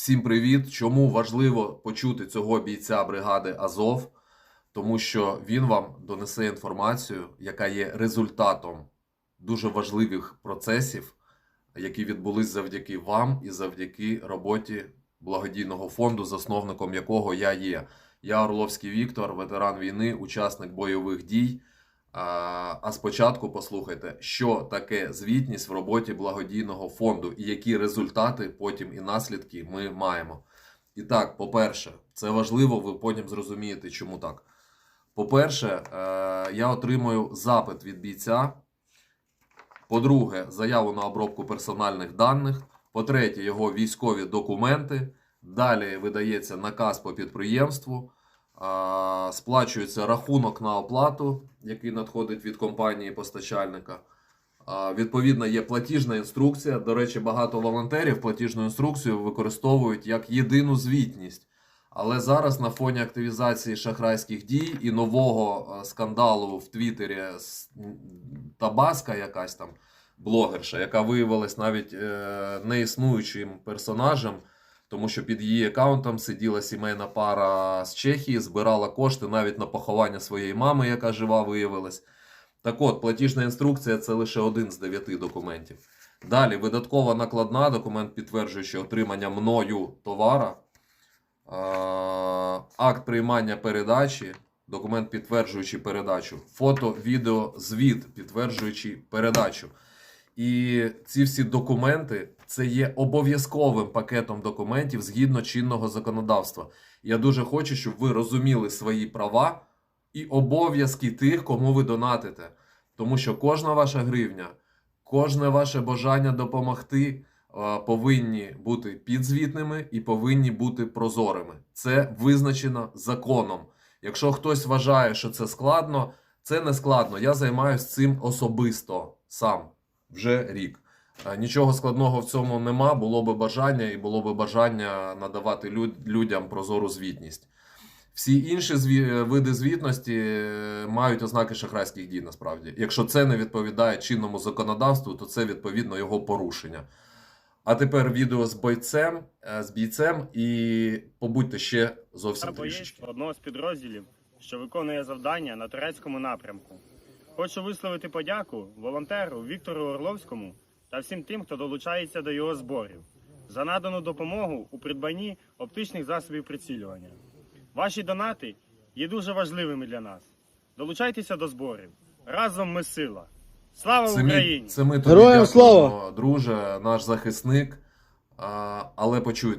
Всім привіт! Чому важливо почути цього бійця бригади Азов? Тому що він вам донесе інформацію, яка є результатом дуже важливих процесів, які відбулись завдяки вам і завдяки роботі благодійного фонду, засновником якого я є. Я Орловський Віктор, ветеран війни, учасник бойових дій. А спочатку послухайте, що таке звітність в роботі благодійного фонду і які результати потім і наслідки ми маємо. І так, по-перше, це важливо, ви потім зрозумієте, чому так. По-перше, е, я отримую запит від бійця. По-друге, заяву на обробку персональних даних. По-третє, його військові документи. Далі видається наказ по підприємству. Сплачується рахунок на оплату, який надходить від компанії постачальника. А, Відповідно, є платіжна інструкція. До речі, багато волонтерів платіжну інструкцію використовують як єдину звітність. Але зараз на фоні активізації шахрайських дій і нового е, скандалу в Твіттері Табаска, якась там блогерша, яка виявилась навіть е, неіснуючим персонажем, тому що під її аккаунтом сиділа сімейна пара з Чехії, збирала кошти навіть на поховання своєї мами, яка жива виявилась. Так от, платіжна інструкція це лише один з дев'яти документів. Далі, видаткова накладна, документ підтверджуючи отримання мною товара. Акт приймання передачі, документ підтверджуючи передачу, фото, відео, звіт, підтверджуючи передачу. І ці всі документи це є обов'язковим пакетом документів згідно чинного законодавства. Я дуже хочу, щоб ви розуміли свої права і обов'язки тих, кому ви донатите. Тому що кожна ваша гривня, кожне ваше бажання допомогти повинні бути підзвітними і повинні бути прозорими. Це визначено законом. Якщо хтось вважає, що це складно, це не складно. Я займаюся цим особисто сам вже рік. Е, Нічого складного в цьому нема. Було би бажання і було би бажання надавати люд- людям прозору звітність. Всі інші зві- види звітності е, мають ознаки шахрайських дій насправді. Якщо це не відповідає чинному законодавству, то це відповідно його порушення. А тепер відео з бойцем, е, з бійцем, і побудьте ще зовсім трішечки. одного з підрозділів, що виконує завдання на турецькому напрямку. Хочу висловити подяку волонтеру Віктору Орловському та всім тим, хто долучається до його зборів за надану допомогу у придбанні оптичних засобів прицілювання. Ваші донати є дуже важливими для нас. Долучайтеся до зборів. Разом ми сила. Слава Це, Україні! ми, це ми тобі Героям дякуємо, слава! друже, наш захисник. А, але почуйте.